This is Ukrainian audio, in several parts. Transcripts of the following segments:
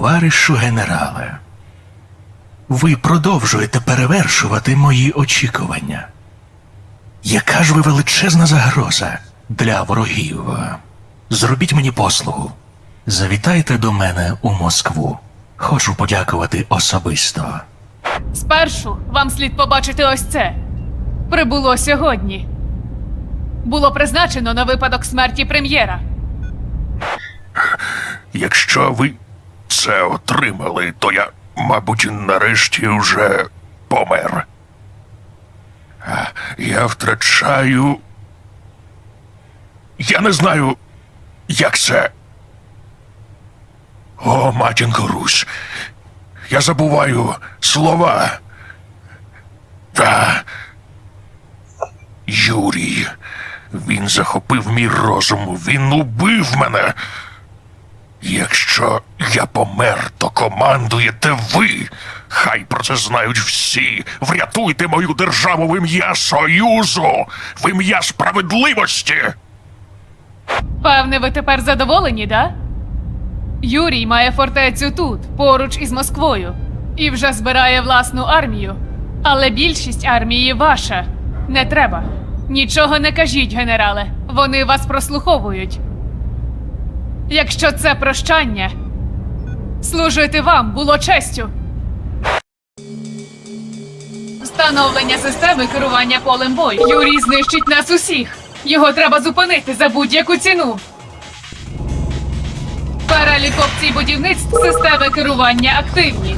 Товаришу генерале, ви продовжуєте перевершувати мої очікування. Яка ж ви величезна загроза для ворогів? Зробіть мені послугу. Завітайте до мене у Москву. Хочу подякувати особисто. Спершу вам слід побачити ось це. Прибуло сьогодні. Було призначено на випадок смерті прем'єра. Якщо ви це отримали, то я, мабуть, нарешті вже помер. Я втрачаю. Я не знаю, як це. О, матінко Русь. Я забуваю слова. Та. Юрій. Він захопив мій розум, він убив мене. Якщо я помер, то командуєте ви. Хай про це знають всі. Врятуйте мою державу в ім'я Союзу, в ім'я справедливості. Певне, ви тепер задоволені, да? Юрій має фортецю тут, поруч із Москвою, і вже збирає власну армію. Але більшість армії ваша. Не треба. Нічого не кажіть, генерале. Вони вас прослуховують. Якщо це прощання, служити вам було честю. Встановлення системи керування полем бою. Юрій знищить нас усіх. Його треба зупинити за будь-яку ціну. Перелік опцій будівництв системи керування активні.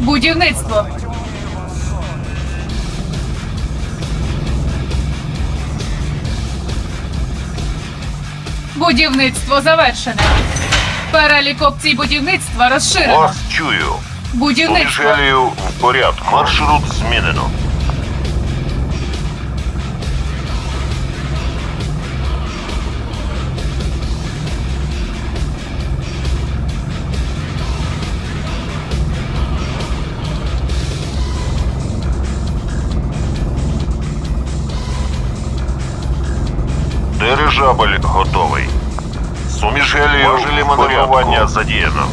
Будівництво. Будівництво завершене. Перелік опцій будівництва розширено. Вас чую. Будівництво. Мішелію в порядку. Маршрут змінено. Дирижабль готовий. Суміш гелію важелі маневрування задіяно.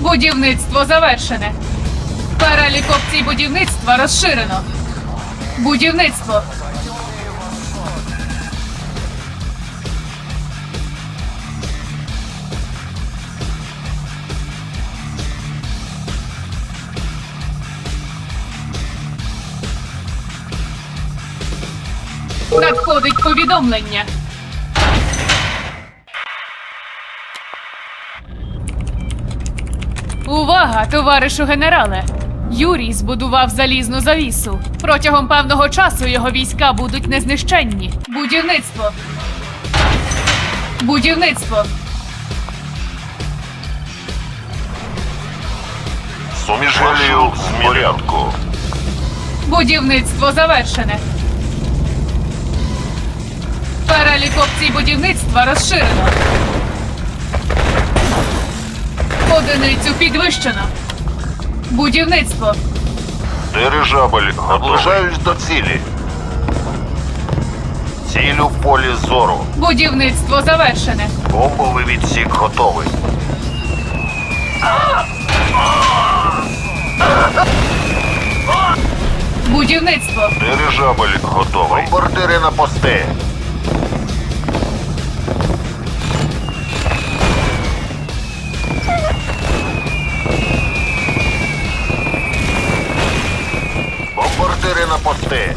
Будівництво завершене. Перелік опцій будівництва розширено. Будівництво. Надходить повідомлення. Увага, товаришу генерале! Юрій збудував залізну завісу. Протягом певного часу його війська будуть незнищенні. Будівництво. Будівництво. Суміш в порядку. Будівництво завершене. Перелік опцій будівництва розширено. Одиницю підвищено. Будівництво. Дирижабль наближаюсь до цілі. Цілю в полі зору. Будівництво завершене. Бомбовий відсік готовий. Будівництво. Дирижабль готовий. Бомбардири на пости. Бомбардири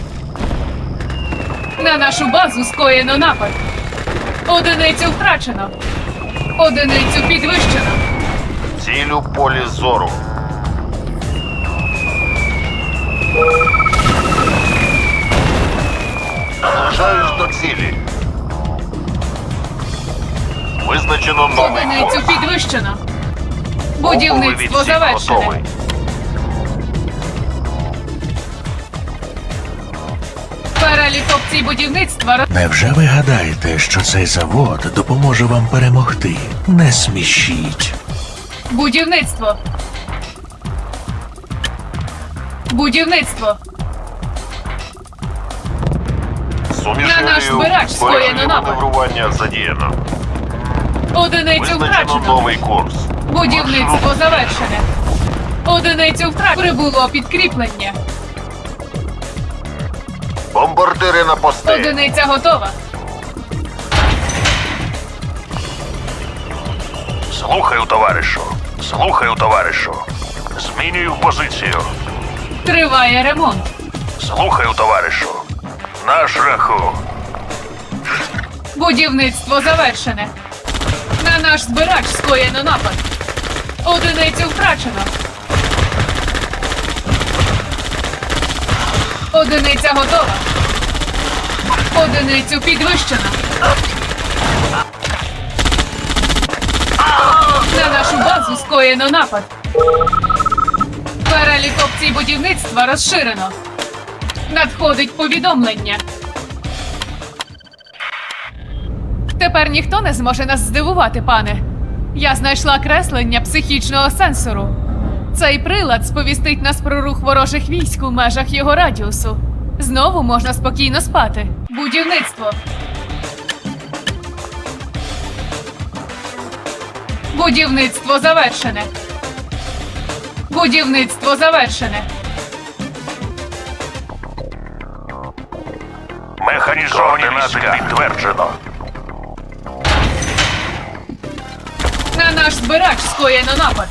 на нашу базу скоєно напад. Одиницю втрачено. Одиницю підвищено. Цілю полі зору. Наближаюсь до цілі. Визначено новий Одиницю курс. підвищено. Будівництво відсік завершене. готовий. Опцій будівництва Невже ви гадаєте, що цей завод допоможе вам перемогти? Не смішіть. Будівництво. Будівництво. Суміш На наш збирач скоєно напад. маневрування задіяно. Одиницю Визначено втрачено. новий курс. Будівництво завершене. Одиницю втрачено. Прибуло підкріплення. Бомбардири на пости. Одиниця готова. Слухаю, товаришу. Слухаю, товаришу. Змінюю позицію. Триває ремонт. Слухаю, товаришу. На шляху. Будівництво завершене. На наш збирач скоєно напад. Одиницю втрачено. Одиниця готова. Одиницю підвищено. На нашу базу скоєно напад. Перелік опцій будівництва розширено. Надходить повідомлення. Тепер ніхто не зможе нас здивувати, пане. Я знайшла креслення психічного сенсору. Цей прилад сповістить нас про рух ворожих військ у межах його радіусу. Знову можна спокійно спати. Будівництво. Будівництво завершене. Будівництво завершене. Механізовані війська. підтверджено. На наш збирач скоєно напад.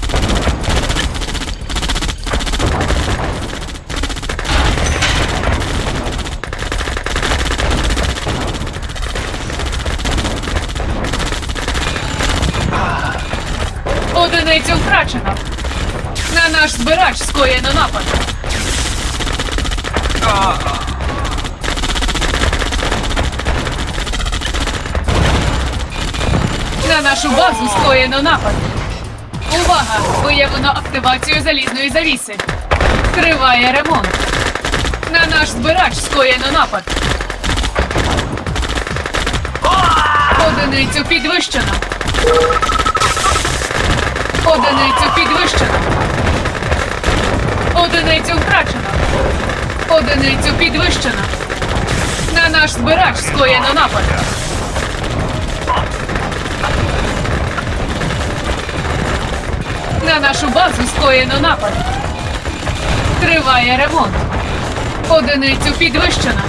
Одиницю втрачено. На наш збирач скоєно напад. На нашу базу скоєно напад. Увага! Виявлено активацію залізної завіси. Триває ремонт. На наш збирач скоєно напад. Одиницю підвищено. Одиницю підвищено. Одиницю втрачено. Одиницю підвищено. На наш збирач скоєно напад. На нашу базу скоєно напад. Триває ремонт. Одиницю підвищено.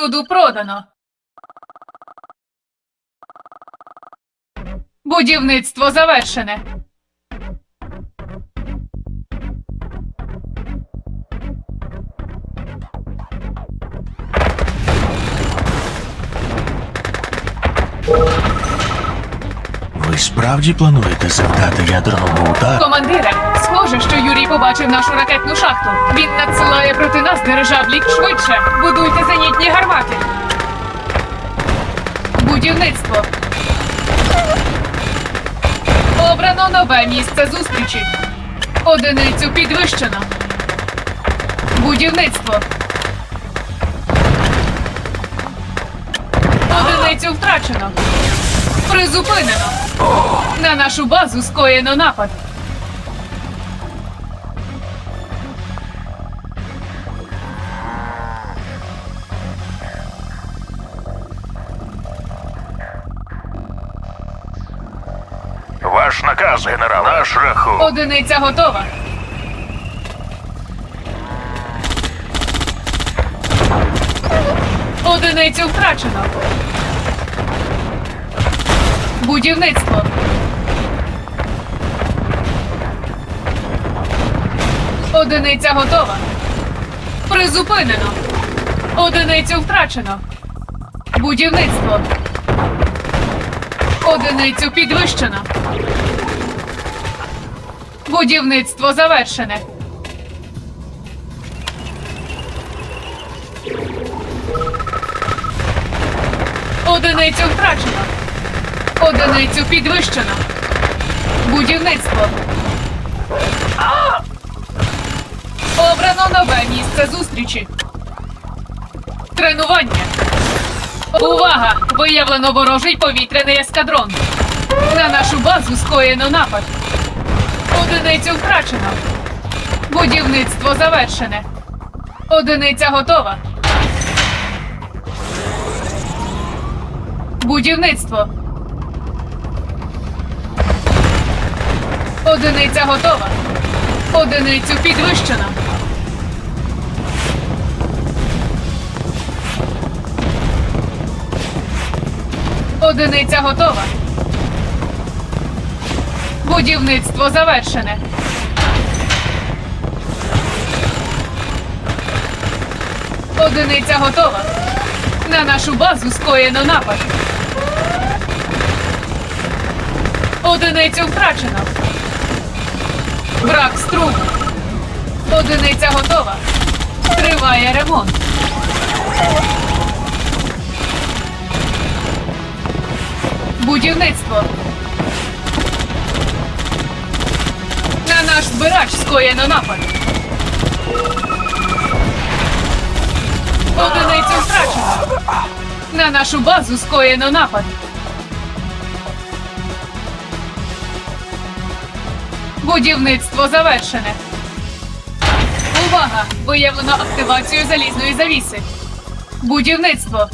Споруду продано. Будівництво завершене. Ви справді плануєте завдати ядерному удару? Командире, схоже, що Юрій побачив нашу ракетну шахту. Він надсилає проти нас дирижаблі швидше. Будуйте зенітні гармати. Будівництво. Обрано нове місце зустрічі. Одиницю підвищено. Будівництво. Одиницю втрачено. Призупинено. На нашу базу скоєно напад. Ваш наказ, генерал. На шляху. Одиниця готова. Одиницю втрачено. Будівництво. Одиниця готова. Призупинено. Одиницю втрачено. Будівництво. Одиницю підвищено. Будівництво завершене. Одиницю втрачено. Одиницю підвищено. Будівництво. Обрано нове місце зустрічі. Тренування. Увага! Виявлено ворожий повітряний ескадрон. На нашу базу скоєно напад. Одиницю втрачено. Будівництво завершене. Одиниця готова. Будівництво. Одиниця готова. Одиницю підвищено. Одиниця готова. Будівництво завершене. Одиниця готова. На нашу базу скоєно напад. Одиницю втрачено. Брак струму. Одиниця готова. Триває ремонт. Будівництво. На наш збирач скоєно напад. Одиницю втрачено. На нашу базу скоєно напад. Будівництво завершене. Увага! Виявлено активацію залізної завіси. Будівництво.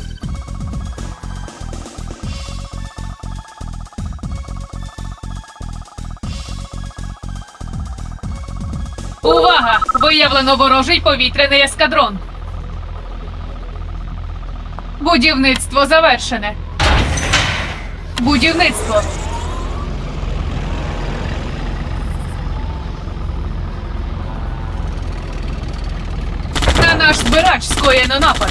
Увага! Виявлено ворожий повітряний ескадрон. Будівництво завершене. Будівництво. На наш збирач скоєно напад.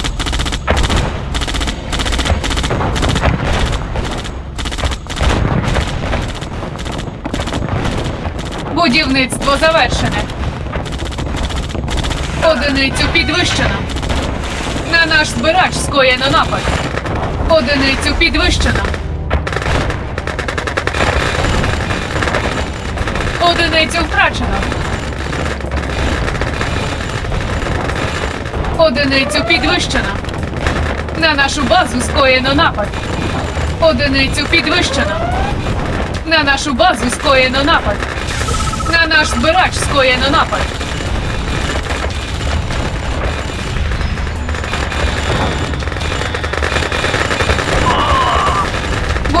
Будівництво завершене. Одиницю підвищено. На наш збирач скоєно напад. Одиницю підвищено. Одиницю втрачено. Одиницю підвищено. На нашу базу скоєно напад. Одиницю підвищено. На нашу базу скоєно напад. На наш збирач скоєно напад.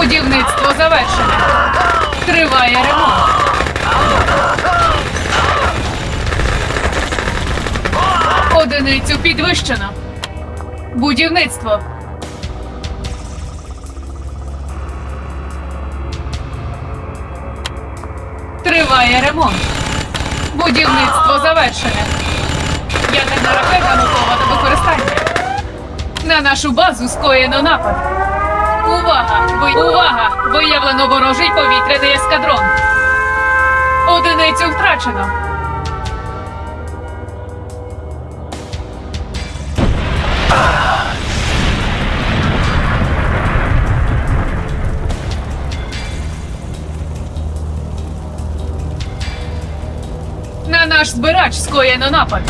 Будівництво завершене. Триває ремонт. Одиницю підвищено. Будівництво. Триває ремонт. Будівництво завершене. Ядерна ракета готова до використання. На нашу базу скоєно напад. Увага! Ви... Увага! Виявлено ворожий повітряний ескадрон. Одиницю втрачено. На наш збирач скоєно напад.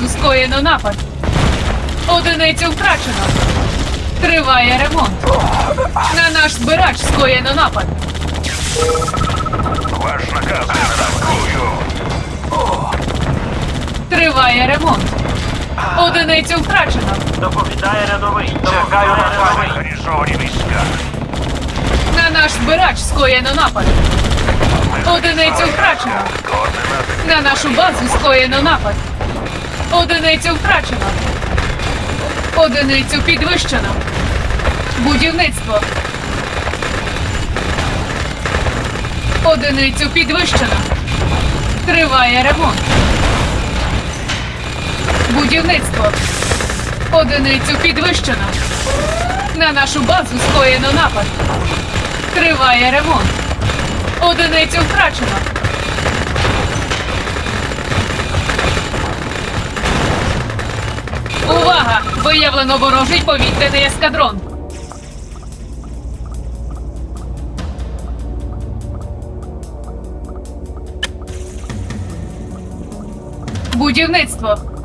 Базу скоєно напад. Одиницю втрачено. Триває ремонт. На наш збирач скоєно напад. Ваш наказ атакую. Триває ремонт. Одиницю втрачено. Доповідає рядовий. Чекаю на рядовий. Війська. На наш збирач скоєно напад. Одиницю втрачено. На нашу базу скоєно напад. Одиницю втрачено. Одиницю підвищено. Будівництво. Одиницю підвищено. Триває ремонт. Будівництво. Одиницю підвищено. На нашу базу скоєно напад. Триває ремонт. Одиницю втрачено. Увага! Виявлено ворожий повітряний ескадрон. Будівництво.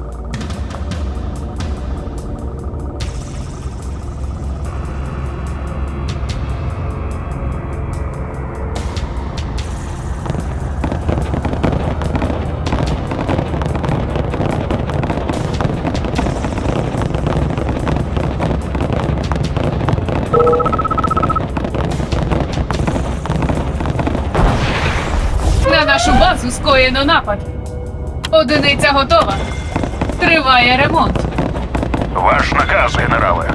Нашу базу скоєно напад. Одиниця готова. Триває ремонт. Ваш наказ, генерале.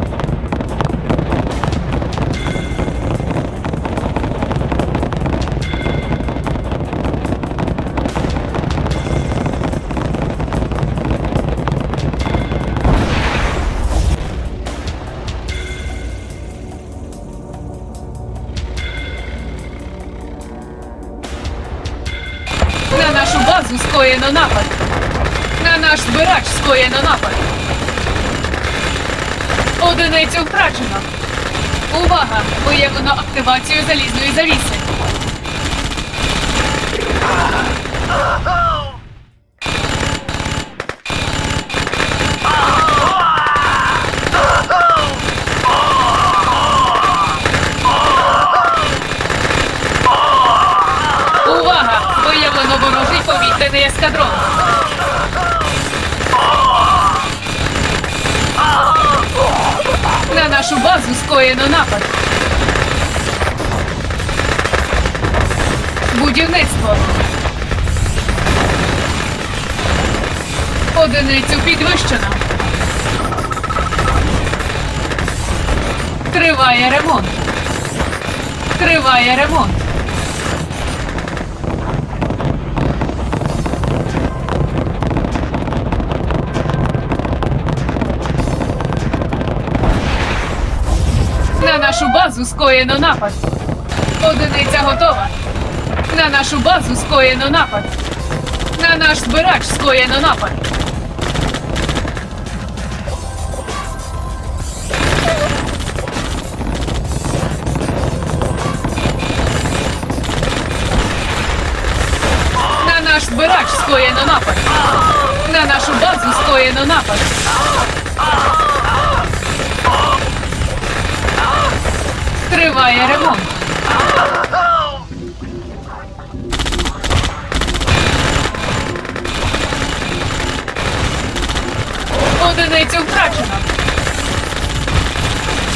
Наш збирач скоєно напад. Одиницю втрачено. Увага! Виявлено активацію залізної завіси. Увага! Виявлено ворожий повітряний ескадрон. Нашу базу скоєно напад. Будівництво. Одиницю підвищено. Триває ремонт. Триває ремонт. Нашу базу скоєно напад. Одиниця готова. На нашу базу скоєно напад. На наш збирач скоєно напад. На наш збирач скоєно напад. На нашу базу скоєно напад. Триває ремонт. Одиницю втрачено.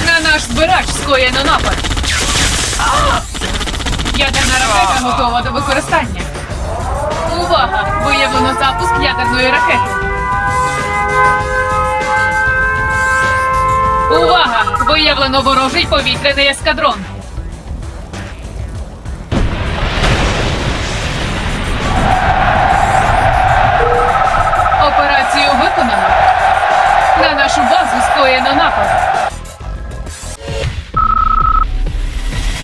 На наш збирач скоєно напад. Ядерна ракета готова до використання. Увага! Виявлено запуск ядерної ракети. Увага! Виявлено ворожий повітряний ескадрон. Операцію виконано. На нашу базу скоєно напад.